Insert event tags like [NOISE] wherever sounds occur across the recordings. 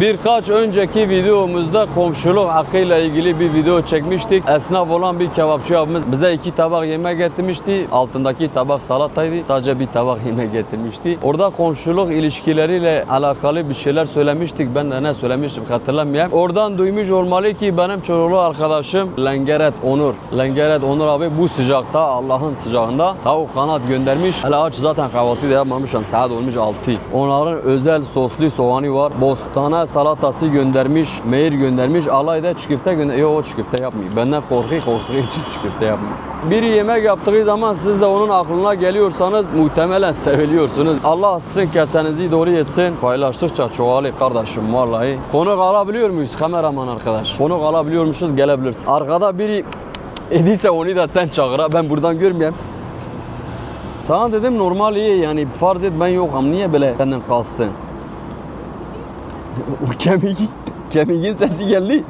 Birkaç önceki videomuzda komşuluk hakkıyla ilgili bir video çekmiştik. Esnaf olan bir kebapçı abimiz bize iki tabak yemek getirmişti. Altındaki tabak salataydı. Sadece bir tabak [LAUGHS] yemek getirmişti. Orada komşuluk ilişkileriyle alakalı bir şeyler söylemiştik. Ben de ne söylemiştim hatırlamıyorum. Oradan duymuş olmalı ki benim çocuklu arkadaşım Lengeret Onur. Lengeret Onur abi bu sıcakta Allah'ın sıcağında tavuk kanat göndermiş. Hele aç zaten kahvaltı da yapmamış. Yani saat olmuş 6. Onların özel soslu soğanı var. Bostana salatası göndermiş. Meyir göndermiş. Alayda çiğ gönder. Yok o köfte yapmıyor. Benden korkuyor korkuyor için köfte yapmıyor. Biri yemek yaptığı zaman siz de onun aklına geliyorsanız muhtemelen seviliyorsunuz. Allah sizin kesenizi doğru yetsin. Paylaştıkça çoğalır kardeşim vallahi. Konuk alabiliyor muyuz kameraman arkadaş? Konuk alabiliyormuşuz gelebilirsin. Arkada biri ediyse onu da sen çağır. Ben buradan görmeyeyim. Sana dedim normal iyi yani farz et ben yokum niye böyle senden kastın? O kemik, kemiğin sesi geldi.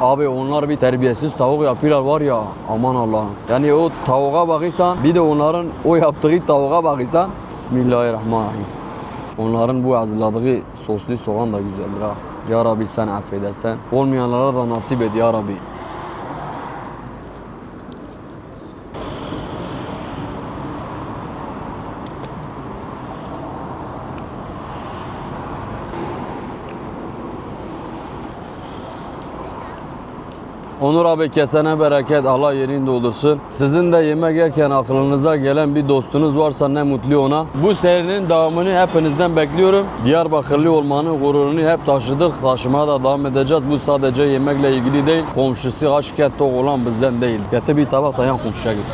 Abi onlar bir terbiyesiz tavuk yapıyorlar var ya aman Allah'ım. Yani o tavuğa bakırsan bir de onların o yaptığı tavuğa bakırsan Bismillahirrahmanirrahim. Onların bu hazırladığı soslu soğan da güzeldir ha. Ya Rabbi sen affedersen. Olmayanlara da nasip et ya Rabbi. Onur abi kesene bereket Allah yerini doldursun. Sizin de yemek yerken aklınıza gelen bir dostunuz varsa ne mutlu ona. Bu serinin devamını hepinizden bekliyorum. Diyarbakırlı olmanın gururunu hep taşıdık. Taşımaya da devam edeceğiz. Bu sadece yemekle ilgili değil. Komşusu aşk tok olan bizden değil. Getir bir tabak dayan komşuya götür.